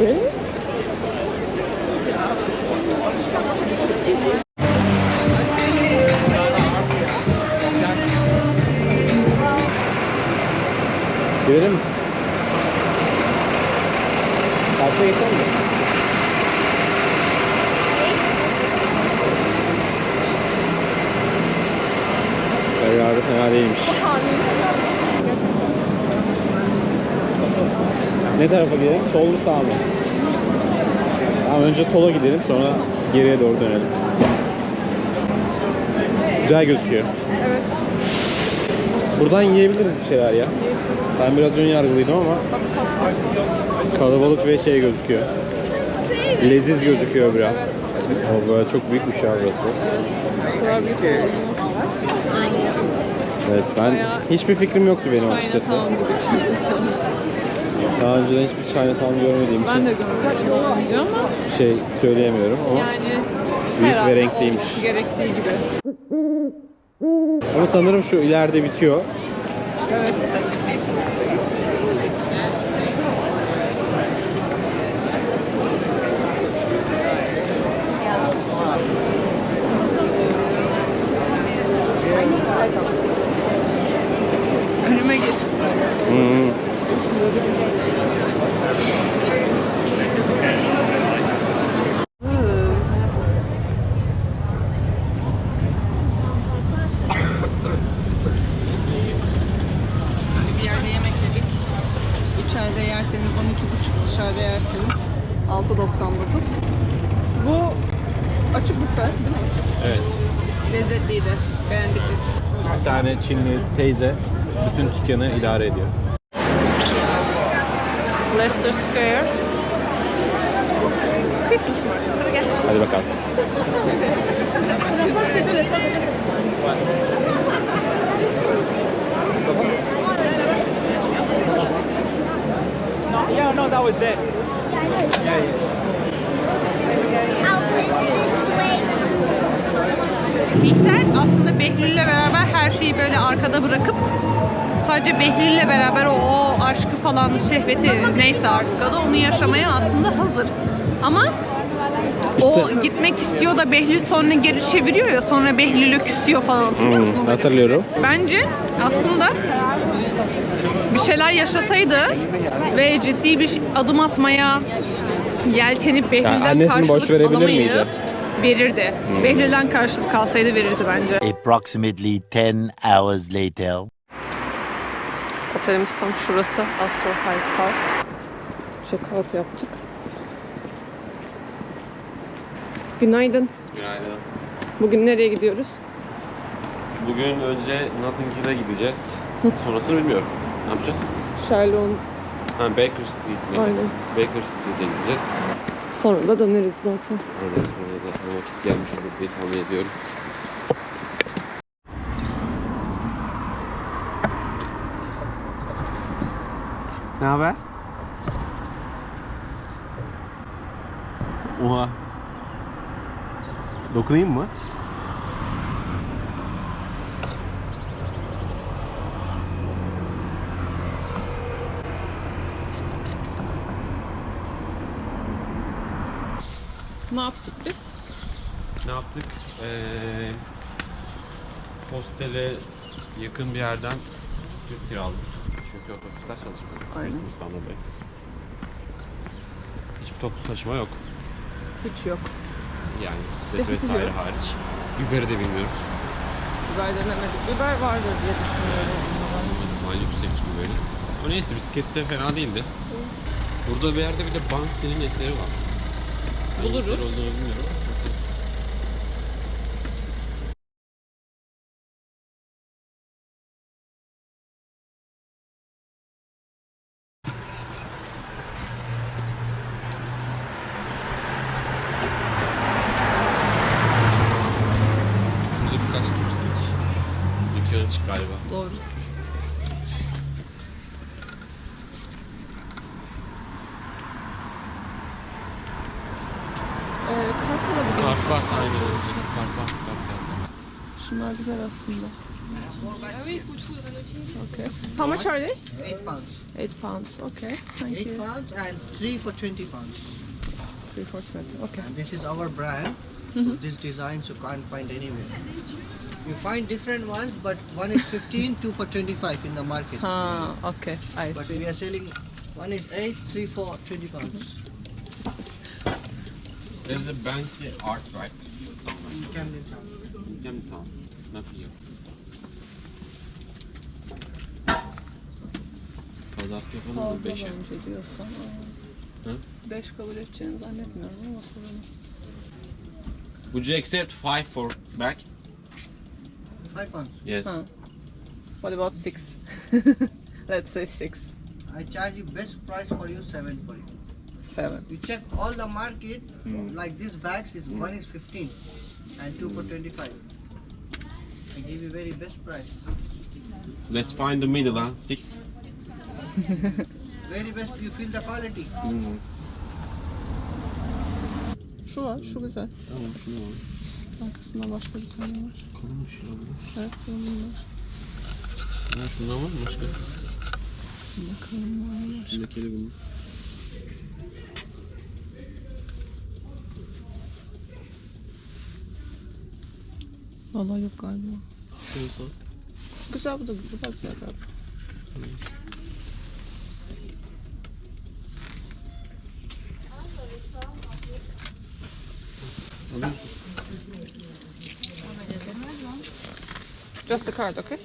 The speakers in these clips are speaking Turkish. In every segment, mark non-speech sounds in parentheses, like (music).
Really? Gidelim mi? Karşıya geçelim mi? Ferrari fena değilmiş. Ne tarafa gidelim? Sol mu sağ mı? Tamam önce sola gidelim sonra geriye doğru dönelim. Güzel gözüküyor. Evet. Buradan yiyebiliriz bir şeyler ya. Ben biraz ön yargılıydım ama kalabalık ve şey gözüküyor. Leziz gözüküyor biraz. O böyle çok büyükmüş ya burası. Bu kadar büyük oldu. Evet ben hiçbir fikrim yoktu benim açıkçası. Daha önceden hiçbir Chinatown görmediğim Ben için de görmedim ama şey söyleyemiyorum ama yani Büyük ve herhalde renkliymiş. olması gerektiği gibi. ama sanırım şu ileride bitiyor. Evet. Önüme 2,5 dışarıda yerseniz 6,99. Bu açık büfe değil mi? Evet. Lezzetliydi. Beğendik biz. Bir tane Çinli teyze bütün dükkanı idare ediyor. Leicester Square. Christmas market. Hadi bakalım. Hadi bakalım. Yeah, was that. Bihter aslında Behlül'le beraber her şeyi böyle arkada bırakıp sadece Behlül'le beraber o, o aşkı falan şehveti neyse artık adı onu yaşamaya aslında hazır. Ama o İşte- gitmek istiyor da Behlül sonra geri çeviriyor ya sonra Behlül'ü küsüyor falan hatırlıyor Hmm, musun? o bölümü? hatırlıyorum. Bence aslında şeyler yaşasaydı ve ciddi bir adım atmaya yeltenip Behlül'den boş karşılık verebilir alamayıp miydi? Verirdi. Behlül'den karşılık kalsaydı verirdi bence. Approximately 10 hours later. Otelimiz tam şurası. Astor Hyde Park. Check out yaptık. Günaydın. Günaydın. Bugün nereye gidiyoruz? Bugün önce Notting Hill'e gideceğiz. Sonrasını bilmiyorum. Ne yapacağız? Sherlock'un Ha, Baker Street. mi? Aynen. Baker Street'e gideceğiz. sonra da döneriz zaten. Ondan sonra zaten vakit gelmiş olur diye tahmin ediyorum. Ne haber? Oha. Dokunayım mı? Ne yaptık biz? Ne yaptık? Ee, hostele yakın bir yerden süt kiraladık. Çünkü otobüsler çalışmıyor. Aynen. Bizim İstanbul Bey. Hiçbir toplu taşıma yok. Hiç yok. Yani (laughs) bisiklet Şey vesaire biliyorum. hariç. Uber'i de bilmiyoruz. Uber denemedik. Uber vardır diye düşünüyorum. İhtimali yüksek Uber'in. O neyse bisiklette fena değildi. Burada bir yerde bir de Banksy'nin eseri var. Buluruz. eser olduğunu bilmiyorum. Ee, kart alabilirim. Kart var aynen öyle. Kart var. Kart var. Şunlar güzel aslında. Okay. How much are they? Eight pounds. 8 pounds. Okay. Thank Eight you. pounds and three for twenty pounds. 3 for 20. Okay. And this is our brand. Mhm. This designs you can't find anywhere. You find different ones, but one is 15, two for 25 in the market. Ha, okay. I But see. we are selling one is 8, three for 20 pounds. There's a Banksy art right? In Camden Town. Camden Town. Not here. Pazartesi yapalım mı? Fazla Beşe. bence diyorsan. Hı? 5 kabul edeceğini zannetmiyorum ama sorun. Would you accept five for back? Five pounds. Yes. Ha. What about 6? (laughs) Let's say 6. I charge you best price for you, seven for you. 7. You check all the market, Hmm. like these bags is one is 15 and two for 25. I give you very best price. Let's find the middle ha. Six. (laughs) Very best, you feel the quality. Hmm. Şu var, şu güzel. Tamam şunu al. Arkasında başka bir tane var. Kalınmış ya bu. Evet, bunlar. Ha, şundan var mı başka? Bakalım var. Şundaki bunu. Vallahi yok galiba. Şunu sor. Güzel bu da bu da güzel galiba. Alıyor musun? Just the card, okay?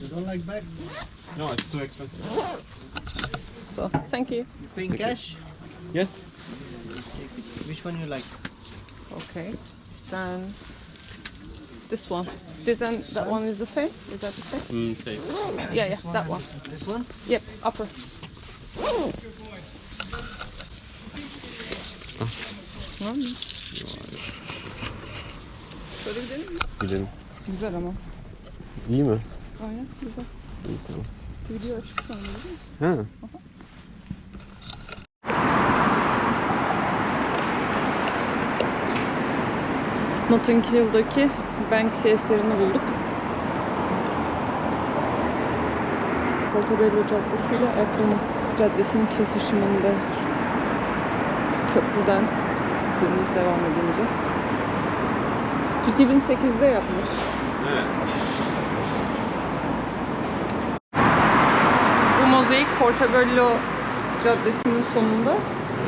You don't like bag? No, it's too expensive. So, thank you. You paying cash? Yes. Which one you like? Okay. Then this one. This and that one is the same? Is that the same? Hmm, safe. Yeah, yeah, that one. This one? Yep, upper. Tamam mı? Şöyle gidelim mi? Gidelim. Güzel ama. İyi mi? Aynen güzel. İyi tamam. Video açık sanırım biliyor musun? Ha. Notting Hill'daki Banksy eserini bulduk. Portobello Caddesi ile Eklon Caddesi'nin kesişiminde şu köprüden yolumuz devam edince. 2008'de yapmış. Evet. Bu mozaik Portobello Caddesi'nin sonunda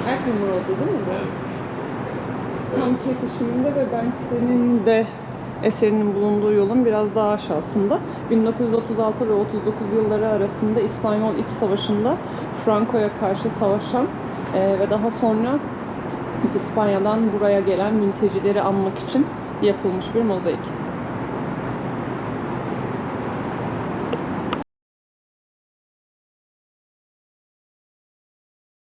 Eklon Road'da değil mi bu? Tam kesişiminde ve Banksy'nin de eserinin bulunduğu yolun biraz daha aşağısında. 1936 ve 39 yılları arasında İspanyol İç Savaşı'nda Franco'ya karşı savaşan e, ve daha sonra İspanya'dan buraya gelen mültecileri anmak için yapılmış bir mozaik.